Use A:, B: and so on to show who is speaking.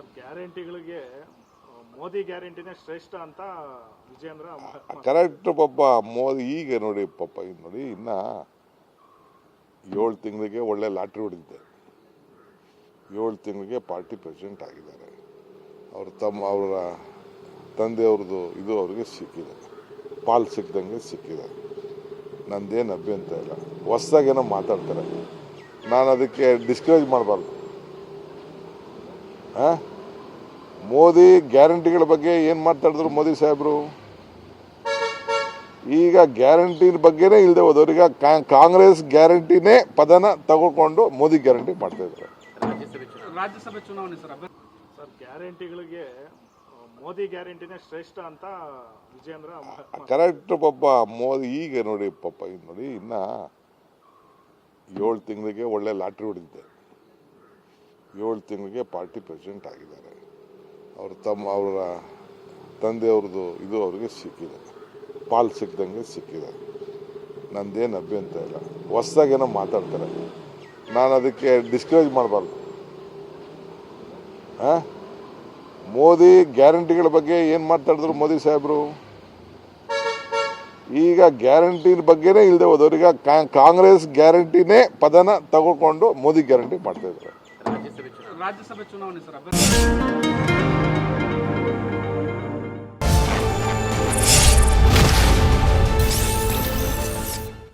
A: ಗ್ಯಾರಂಟಿಗಳಿಗೆ ಮೋದಿ ಗ್ಯಾರಂಟಿನೇ ಶ್ರೇಷ್ಠ ಅಂತ ವಿಜೇಂದ್ರ
B: ಕರೆಕ್ಟ್ ಪಾಪ, ಮೋದಿ ಈಗ ನೋಡಿ ಪಾಪ, ಈಗ ನೋಡಿ ಇನ್ನ ಏಳು ತಿಂಗಳಿಗೆ ಒಳ್ಳೆ ಲಾಟ್ರಿ ಹೊಡೆದಿದ್ದೆ ಏಳು ತಿಂಗಳಿಗೆ ಪಾರ್ಟಿ ಪ್ರೆಸಿಡೆಂಟ್ ಆಗಿದ್ದಾರೆ. ಅವ್ರ ತಮ್ಮ, ಅವರ ತಂದೆಯವ್ರದ್ದು ಇದು ಅವ್ರಿಗೆ ಸಿಕ್ಕಿದೆ. ಪಾಲ್ ಸಿಕ್ಕಿದಂಗೆ ಸಿಕ್ಕಿದೆ. ನಂದೇನು ಅಭ್ಯಂತ ಇಲ್ಲ. ಹೊಸ್ದಾಗೇನೋ ಮಾತಾಡ್ತಾರೆ. ನಾನು ಅದಕ್ಕೆ ಡಿಸ್ಕರೇಜ್ ಮಾಡಬಾರ್ದು. ಮೋದಿ ಗ್ಯಾರಂಟಿಗಳ ಬಗ್ಗೆ ಏನು ಮಾತಾಡಿದ್ರು ಮೋದಿ ಸಾಹೇಬ್ರು? ಈಗ ಗ್ಯಾರಂಟಿ ಬಗ್ಗೆನೇ ಇಲ್ಲದೆ ಹೋದವ್ರಿಗೆ ಈಗ ಕಾಂಗ್ರೆಸ್ ಗ್ಯಾರಂಟಿನೇ ಪದನ ತಗೊಂಡು ಮೋದಿ ಗ್ಯಾರಂಟಿ ಮಾಡ್ತಾ ಇದ್ದಾರೆ.
C: ರಾಜ್ಯಸಭೆ ಚುನಾವಣೆ ಸರ್
A: ಸರ್ ಗ್ಯಾರಂಟಿಗಳಿಗೆ ಮೋದಿ ಗ್ಯಾರಂಟಿನೇ ಶ್ರೇಷ್ಠ ಅಂತ ವಿಜೇಂದ್ರ
B: ಕರೆಕ್ಟ್ ಪಾಪ ಮೋದಿ ಈಗ ನೋಡಿ ಪಾಪ ಇದು ನೋಡಿ ಇನ್ನ ಏಳು ತಿಂಗಳಿಗೆ ಒಳ್ಳೆ ಲಾಟ್ರಿ ಹೊಡೆದಿದೆ ಏಳು ತಿಂಗಳಿಗೆ ಪಾರ್ಟಿ ಪ್ರೆಸಿಡೆಂಟ್ ಆಗಿದ್ದಾರೆ. ಅವ್ರ ತಮ್ಮ, ಅವರ ತಂದೆಯವ್ರದ್ದು ಇದು ಅವ್ರಿಗೆ ಸಿಕ್ಕಿದೆ. ಪಾಲ್ ಸಿಕ್ಕಿದಂಗೆ ಸಿಕ್ಕಿದೆ. ನಂದೇನು ಅಭ್ಯಂತ ಇಲ್ಲ. ಹೊಸ್ದಾಗೇನೋ ಮಾತಾಡ್ತಾರೆ. ನಾನು ಅದಕ್ಕೆ ಡಿಸ್ಕರೇಜ್ ಮಾಡಬಾರ್ದು. ಹಾಂ? ಮೋದಿ ಗ್ಯಾರಂಟಿಗಳ ಬಗ್ಗೆ ಏನು ಮಾತಾಡಿದ್ರು ಮೋದಿ ಸಾಹೇಬರು? ಈಗ ಗ್ಯಾರಂಟಿ ಬಗ್ಗೆನೇ ಇಲ್ಲದೆ ಹೋದವ್ರಿಗೆ ಕಾ- ಕಾಂಗ್ರೆಸ್ ಗ್ಯಾರಂಟಿನೇ ಪದನ ತಗೊಳ್ಕೊಂಡು ಮೋದಿ ಗ್ಯಾರಂಟಿ ಮಾಡ್ತಾ ಇದ್ದಾರೆ
C: ರಾಜ್ಯಸಭೆ ಚುನಾವಣೆ ಸರ್ ಅಭ್ಯರ್ಥಿ